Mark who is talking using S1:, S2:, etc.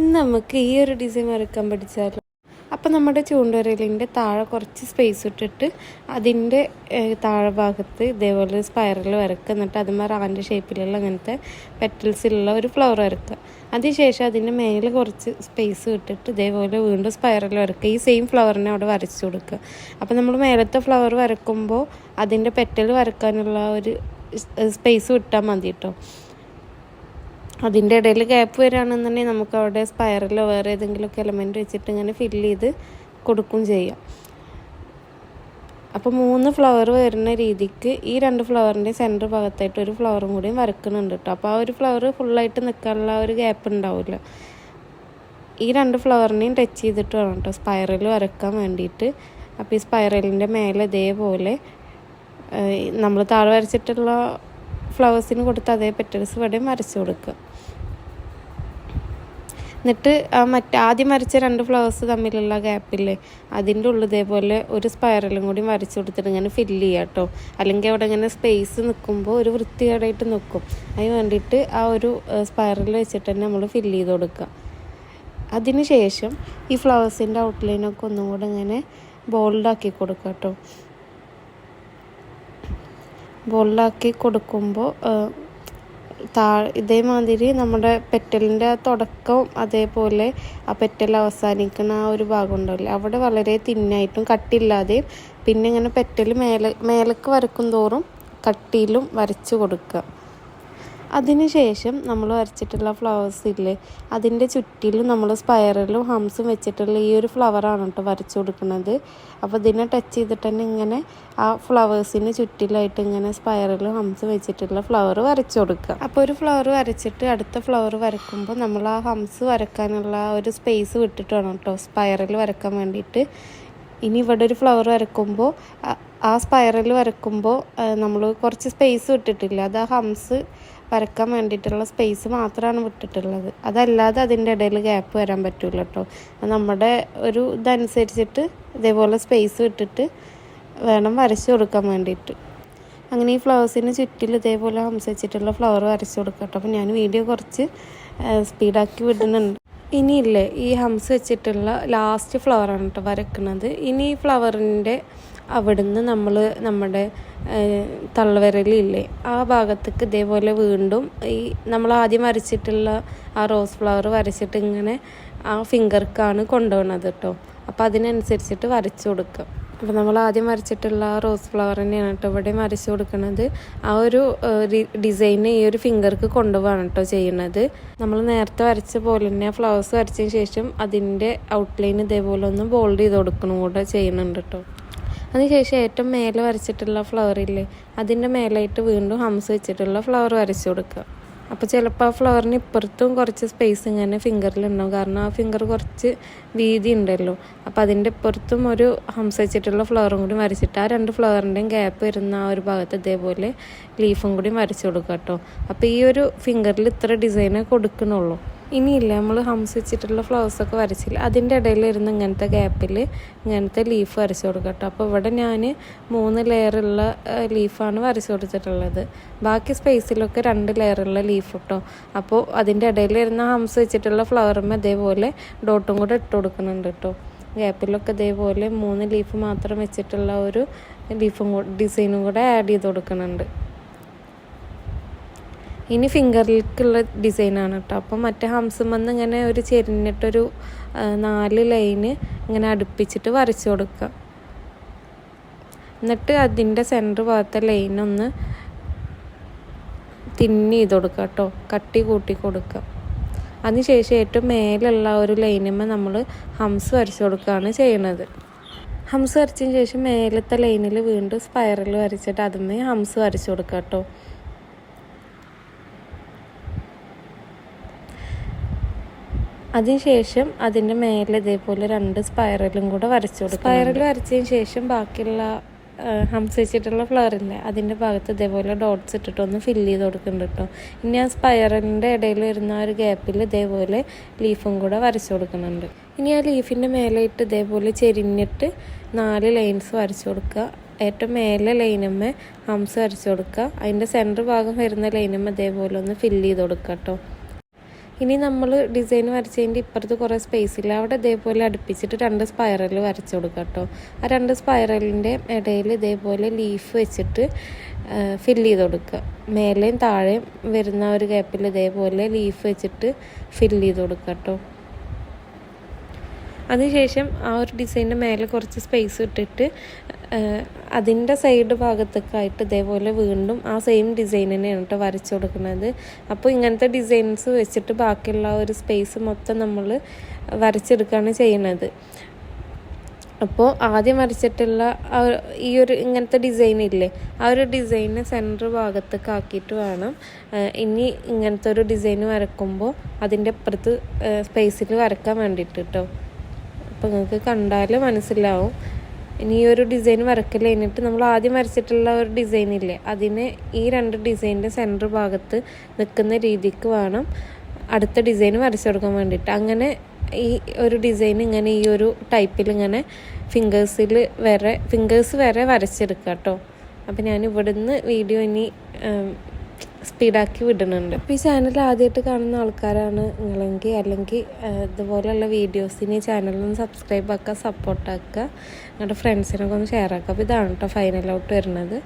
S1: ഇന്ന് നമുക്ക് ഈ ഒരു ഡിസൈൻ വരയ്ക്കാൻ പഠിച്ചാലോ? അപ്പം നമ്മുടെ ചൂണ്ടുവരലിന്റെ താഴെ കുറച്ച് സ്പേസ് ഇട്ടിട്ട് അതിന്റെ താഴെ ഭാഗത്ത് ഇതേപോലെ സ്പൈറൽ വരക്കുക എന്നിട്ട് അതുമ്പോൾ റാന്റെ ഷേപ്പിലുള്ള അങ്ങനത്തെ പെറ്റൽസിലുള്ള ഒരു ഫ്ലവർ വരക്കുക അതിനുശേഷം അതിന്റെ മേലെ കുറച്ച് സ്പേസ് ഇട്ടിട്ട് ഇതേപോലെ വീണ്ടും സ്പൈറൽ വരക്കുക ഈ സെയിം ഫ്ലവറിനെ അവിടെ വരച്ചു കൊടുക്കുക. അപ്പം നമ്മൾ മേലത്തെ ഫ്ലവർ വരക്കുമ്പോൾ അതിന്റെ പെറ്റൽ വരക്കാനുള്ള ഒരു സ്പേസ് വിട്ടാൽ മതി കേട്ടോ അതിന്റെ ഇടയിൽ ഗ്യാപ്പ് വരികയാണെന്നുണ്ടെങ്കിൽ നമുക്ക് അവിടെ സ്പൈറലോ വേറെ ഏതെങ്കിലുമൊക്കെ എലമെന്റ് വെച്ചിട്ട് ഇങ്ങനെ ഫില്ല് ചെയ്ത് കൊടുക്കും ചെയ്യാം. അപ്പോൾ മൂന്ന് ഫ്ലവർ വരുന്ന രീതിക്ക് ഈ രണ്ട് ഫ്ലവറിന്റെ സെന്റർ ഭാഗത്തായിട്ട് ഒരു ഫ്ലവറും കൂടിയും വരക്കുന്നുണ്ട് കേട്ടോ. അപ്പോൾ ആ ഒരു ഫ്ലവർ ഫുള്ളായിട്ട് നിൽക്കാനുള്ള ഒരു ഗ്യാപ്പ് ഉണ്ടാവില്ല. ഈ രണ്ട് ഫ്ലവറിനെയും ടച്ച് ചെയ്തിട്ട് വേണം കേട്ടോ സ്പൈറൽ വരക്കാൻ വേണ്ടിയിട്ട്. അപ്പോൾ ഈ സ്പൈറലിന്റെ മേലെ ഇതേപോലെ നമ്മൾ താഴെ വരച്ചിട്ടുള്ള ഫ്ലവേഴ്സിന് കൊടുത്ത അതേ പെറ്റൽസ് ഇവിടെയും വരച്ചു കൊടുക്കുക. എന്നിട്ട് ആ മറ്റേ ആദ്യം വരച്ച രണ്ട് ഫ്ലവേഴ്സ് തമ്മിലുള്ള ഗ്യാപ്പില്ലേ അതിന്റെ ഉള്ളിൽ ഇതേപോലെ ഒരു സ്പൈറലും കൂടി വരച്ചു കൊടുത്തിട്ട് ഇങ്ങനെ ഫില്ല് ചെയ്യുക കേട്ടോ അല്ലെങ്കിൽ അവിടെ ഇങ്ങനെ സ്പേസ് നിൽക്കുമ്പോൾ ഒരു വൃത്തികേടായിട്ട് നിൽക്കും. അതിന് വേണ്ടിയിട്ട് ആ ഒരു സ്പൈറൽ വെച്ചിട്ട് തന്നെ നമ്മൾ ഫില്ല് ചെയ്ത് കൊടുക്കുക. അതിന് ശേഷം ഈ ഫ്ലവേഴ്സിന്റെ ഔട്ട്ലൈനൊക്കെ ഒന്നും കൂടെ ഇങ്ങനെ ബോൾഡാക്കി കൊടുക്കുക കേട്ടോ ബോൾഡാക്കി കൊടുക്കുമ്പോൾ താ ഇതേമാതിരി നമ്മുടെ പെറ്റലിന്റെ തുടക്കവും അതേപോലെ ആ പെറ്റൽ അവസാനിക്കുന്ന ആ ഒരു ഭാഗം ഉണ്ടാവില്ല അവിടെ വളരെ തിന്നായിട്ടും കട്ടില്ലാതെയും പിന്നെ ഇങ്ങനെ പെറ്റൽ മേലെ മേലേക്ക് വരക്കും തോറും കട്ടിയിലും വരച്ച് കൊടുക്കുക. അതിനുശേഷം നമ്മൾ വരച്ചിട്ടുള്ള ഫ്ലവേഴ്സ് ഇല്ലേ അതിന്റെ ചുറ്റിലും നമ്മൾ സ്പൈറലും ഹംസും വെച്ചിട്ടുള്ള ഈ ഒരു ഫ്ലവറാണ് കേട്ടോ വരച്ചു കൊടുക്കുന്നത്. അപ്പോൾ ഇതിനെ ടച്ച് ചെയ്തിട്ട് തന്നെ ഇങ്ങനെ ആ ഫ്ലവേഴ്സിന് ചുറ്റിലായിട്ട് ഇങ്ങനെ സ്പൈറലും ഹംസും വെച്ചിട്ടുള്ള ഫ്ലവർ വരച്ചു കൊടുക്കുക. അപ്പോൾ ഒരു ഫ്ലവർ വരച്ചിട്ട് അടുത്ത ഫ്ലവർ വരക്കുമ്പോൾ നമ്മൾ ആ ഹംസ് വരക്കാനുള്ള ഒരു സ്പേസ് വിട്ടിട്ട് വേണം കേട്ടോ സ്പൈറൽ വരക്കാൻ വേണ്ടിയിട്ട്. ഇനി ഇവിടെ ഒരു ഫ്ലവർ വരക്കുമ്പോൾ ആ സ്പൈറൽ വരക്കുമ്പോൾ നമ്മൾ കുറച്ച് സ്പേസ് വിട്ടിട്ടില്ല. അത് ആ ഹംസ് വരക്കാൻ വേണ്ടിയിട്ടുള്ള സ്പേസ് മാത്രമാണ് വിട്ടിട്ടുള്ളത്. അതല്ലാതെ അതിന്റെ ഇടയിൽ ഗ്യാപ്പ് വരാൻ പറ്റില്ല കേട്ടോ നമ്മുടെ ഒരു ഇതനുസരിച്ചിട്ട് ഇതേപോലെ സ്പേസ് വിട്ടിട്ട് വേണം വരച്ച് കൊടുക്കാൻ വേണ്ടിയിട്ട്. അങ്ങനെ ഈ ഫ്ലവേഴ്സിന് ചുറ്റിൽ ഇതേപോലെ ഹംസിച്ചിട്ടുള്ള ഫ്ലവർ വരച്ച് കൊടുക്കാം കേട്ടോ അപ്പോൾ ഞാൻ വീഡിയോ കുറച്ച് സ്പീഡാക്കി വിടുന്നുണ്ട്. ഇനിയില്ലേ ഈ ഹംസ് വെച്ചിട്ടുള്ള ലാസ്റ്റ് ഫ്ലവറാണ് കേട്ടോ വരക്കുന്നത് ഇനി ഈ ഫ്ലവറിന്റെ അവിടുന്ന് നമ്മൾ നമ്മുടെ തള്ളവിരലില്ലേ ആ ഭാഗത്തേക്ക് ഇതേപോലെ വീണ്ടും ഈ നമ്മൾ ആദ്യം വരച്ചിട്ടുള്ള ആ റോസ് ഫ്ലവർ വരച്ചിട്ട് ഇങ്ങനെ ആ ഫിംഗർക്കാണ് കൊണ്ടുപോകുന്നത് കേട്ടോ. അപ്പോൾ അതിനനുസരിച്ചിട്ട് വരച്ചു കൊടുക്കുക. അപ്പോൾ നമ്മൾ ആദ്യം വരച്ചിട്ടുള്ള ആ റോസ് ഫ്ലവർ തന്നെയാണ് കേട്ടോ ഇവിടെ വരച്ചു കൊടുക്കുന്നത് ആ ഒരു ഡിസൈൻ ഈ ഒരു ഫിംഗർക്ക് കൊണ്ടുപോകാണ് കേട്ടോ ചെയ്യുന്നത് നമ്മൾ നേരത്തെ വരച്ച പോലെ തന്നെ ഫ്ലവേഴ്സ് വരച്ചതിന് ശേഷം അതിന്റെ ഔട്ട്ലൈൻ ഇതേപോലെ ഒന്ന് ബോൾഡ് ചെയ്ത് കൊടുക്കണം കൂടെ ചെയ്യുന്നുണ്ട് കേട്ടോ. അതിനുശേഷം ഏറ്റവും മേലെ വരച്ചിട്ടുള്ള ഫ്ലവർ ഇല്ലേ അതിന്റെ മേലായിട്ട് വീണ്ടും ഹംസ് വെച്ചിട്ടുള്ള ഫ്ലവർ വരച്ചു കൊടുക്കുക. അപ്പോൾ ചിലപ്പോൾ ആ ഫ്ലവറിന് ഇപ്പുറത്തും കുറച്ച് സ്പേസ് ഇങ്ങനെ ഫിംഗറിലുണ്ടാവും കാരണം ആ ഫിംഗർ കുറച്ച് വീതി ഉണ്ടല്ലോ. അപ്പോൾ അതിന്റെ ഇപ്പുറത്തും ഒരു ഹംസ് വെച്ചിട്ടുള്ള ഫ്ലവറും കൂടി വരച്ചിട്ട് ആ രണ്ട് ഫ്ലവറിന്റെയും ഗ്യാപ്പ് വരുന്ന ആ ഒരു ഭാഗത്ത് ഇതേപോലെ ലീഫും കൂടി വരച്ചു കൊടുക്കുക കേട്ടോ. അപ്പോൾ ഈ ഒരു ഫിംഗറിൽ ഇത്ര ഡിസൈനേ കൊടുക്കണുള്ളൂ. ഇനിയില്ല നമ്മൾ ഹംസ് വെച്ചിട്ടുള്ള ഫ്ലവേഴ്സൊക്കെ വരച്ചില്ല. അതിന്റെ ഇടയിൽ ഇരുന്ന് ഇങ്ങനത്തെ ഗ്യാപ്പിൽ ഇങ്ങനത്തെ ലീഫ് വരച്ചു കേട്ടോ അപ്പോൾ ഇവിടെ ഞാൻ മൂന്ന് ലെയറുള്ള ലീഫാണ് വരച്ച് കൊടുത്തിട്ടുള്ളത്. ബാക്കി സ്പേസിലൊക്കെ രണ്ട് ലെയറുള്ള ലീഫ് കേട്ടോ അപ്പോൾ അതിന്റെ ഇടയിൽ ഇരുന്ന ഹംസ് വെച്ചിട്ടുള്ള ഫ്ലവറും അതേപോലെ ഡോട്ടും കൂടെ ഇട്ട് കൊടുക്കുന്നുണ്ട് കേട്ടോ ഗ്യാപ്പിലൊക്കെ ഇതേപോലെ മൂന്ന് ലീഫ് മാത്രം വെച്ചിട്ടുള്ള ഒരു ലീഫും ഡിസൈനും കൂടെ ആഡ് ചെയ്ത് കൊടുക്കുന്നുണ്ട്. ഇനി ഫിംഗറിലേക്കുള്ള ഡിസൈനാണ് കേട്ടോ അപ്പം മറ്റേ ഹംസം വന്ന് ഇങ്ങനെ ഒരു ചെരിഞ്ഞിട്ടൊരു നാല് ലൈന് ഇങ്ങനെ അടുപ്പിച്ചിട്ട് വരച്ചു കൊടുക്കുക എന്നിട്ട് അതിന്റെ സെന്റർ ഭാഗത്തെ ലൈനൊന്ന് തിന്നി ചെയ്ത് കൊടുക്കുക കേട്ടോ കട്ടി കൂട്ടി കൊടുക്കുക അതിനുശേഷം ഏറ്റവും മേലുള്ള ഒരു ലൈനുമ്പോൾ നമ്മൾ ഹംസ് വരച്ചു കൊടുക്കുകയാണ് ചെയ്യുന്നത് ഹംസ് വരച്ചതിന് ശേഷം മേലത്തെ ലൈനിൽ വീണ്ടും സ്പൈറൽ വരച്ചിട്ട് അതുമേ ഹംസ് വരച്ചു കൊടുക്കുക കേട്ടോ അതിനുശേഷം അതിന്റെ മേലെ ഇതേപോലെ രണ്ട് സ്പൈറലും കൂടെ വരച്ചു കൊടുക്കും സ്പൈറൽ വരച്ചതിന് ശേഷം ബാക്കിയുള്ള ഹംസ് വെച്ചിട്ടുള്ള ഫ്ലവർ ഇല്ലേ അതിന്റെ ഭാഗത്ത് ഇതേപോലെ ഡോട്ട്സ് ഇട്ടിട്ട് ഒന്ന് ഫില്ല് ചെയ്ത് കൊടുക്കുന്നുണ്ട് കേട്ടോ. ഇനി ആ സ്പൈറലിന്റെ ഇടയിൽ വരുന്ന ആ ഒരു ഗ്യാപ്പിൽ ഇതേപോലെ ലീഫും കൂടെ വരച്ചു കൊടുക്കുന്നുണ്ട്. ഇനി ആ ലീഫിന്റെ മേലായിട്ട് ഇതേപോലെ ചെരിഞ്ഞിട്ട് നാല് ലൈൻസ് വരച്ചു കൊടുക്കുക. ഏറ്റവും മേലെ ലൈനമ്മ ഹംസ് വരച്ചു കൊടുക്കുക. അതിന്റെ സെന്റർ ഭാഗം വരുന്ന ലൈനമ്മ ഇതേപോലെ ഒന്ന് ഫില്ല് ചെയ്ത് കൊടുക്കുക കേട്ടോ. ഇനി നമ്മൾ ഡിസൈൻ വരച്ചതിന്റെ ഇപ്പുറത്ത് കുറേ സ്പേസ് ഇല്ല? അവിടെ ഇതേപോലെ അടുപ്പിച്ചിട്ട് രണ്ട് സ്പൈറൽ വരച്ചു കൊടുക്കുക കേട്ടോ. ആ രണ്ട് സ്പൈറലിന്റെ ഇടയിൽ ഇതേപോലെ ലീഫ് വെച്ചിട്ട് ഫില്ല് ചെയ്ത് കൊടുക്കുക. മേലെയും താഴെയും വരുന്ന ഒരു ഗ്യാപ്പിൽ ഇതേപോലെ ലീഫ് വെച്ചിട്ട് ഫില്ല് ചെയ്ത് കൊടുക്കുക കേട്ടോ. അതിനുശേഷം ആ ഒരു ഡിസൈനിന്റെ മേലെ കുറച്ച് സ്പേസ് ഇട്ടിട്ട് അതിന്റെ സൈഡ് ഭാഗത്തൊക്കെ ആയിട്ട് ഇതേപോലെ വീണ്ടും ആ സെയിം ഡിസൈൻ തന്നെയാണ് കേട്ടോ വരച്ചു കൊടുക്കുന്നത്. അപ്പോൾ ഇങ്ങനത്തെ ഡിസൈൻസ് വെച്ചിട്ട് ബാക്കിയുള്ള ഒരു സ്പേസ് മൊത്തം നമ്മൾ വരച്ചെടുക്കുകയാണ് ചെയ്യുന്നത് അപ്പോൾ ആദ്യം വരച്ചിട്ടുള്ള ഈ ഒരു ഇങ്ങനത്തെ ഡിസൈൻ ഇല്ലേ ആ ഒരു ഡിസൈന് സെന്റർ ഭാഗത്തൊക്കെ ആക്കിയിട്ട് വേണം. ഇനി ഇങ്ങനത്തെ ഒരു ഡിസൈൻ വരക്കുമ്പോൾ അതിന്റെ അപ്പുറത്ത് സ്പേസിൽ വരക്കാൻ വേണ്ടിയിട്ട് കേട്ടോ അപ്പോൾ നിങ്ങൾക്ക് കണ്ടാൽ മനസ്സിലാവും. ഇനി ഈ ഒരു ഡിസൈൻ വരക്കൽ കഴിഞ്ഞിട്ട് നമ്മൾ ആദ്യം വരച്ചിട്ടുള്ള ഒരു ഡിസൈൻ ഇല്ലേ അതിന് ഈ രണ്ട് ഡിസൈനിന്റെ സെന്റർ ഭാഗത്ത് നിൽക്കുന്ന രീതിക്ക് വേണം അടുത്ത ഡിസൈൻ വരച്ചു കൊടുക്കാൻ വേണ്ടിയിട്ട്. അങ്ങനെ ഈ ഒരു ഡിസൈൻ ഇങ്ങനെ ഈ ഒരു ടൈപ്പിൽ ഇങ്ങനെ ഫിംഗേഴ്സിൽ വരെ ഫിംഗേഴ്സ് വരെ വരച്ചെടുക്കുക കേട്ടോ അപ്പോൾ ഞാൻ ഇവിടുന്ന് വീഡിയോ ഇനി സ്പീഡാക്കി വിടുന്നുണ്ട്. അപ്പോൾ ഈ ചാനൽ ആദ്യമായിട്ട് കാണുന്ന ആൾക്കാരാണ് നിങ്ങളെങ്കിൽ അല്ലെങ്കിൽ ഇതുപോലെയുള്ള വീഡിയോസിന് ഈ ചാനലൊന്ന് സബ്സ്ക്രൈബ് ആക്കുക സപ്പോർട്ടാക്കുക നിങ്ങളുടെ ഫ്രണ്ട്സിനൊക്കെ ഒന്ന് ഷെയർ ആക്കുക. അപ്പോൾ ഇതാണ് കേട്ടോ ഫൈനൽ ഔട്ട് വരുന്നത്.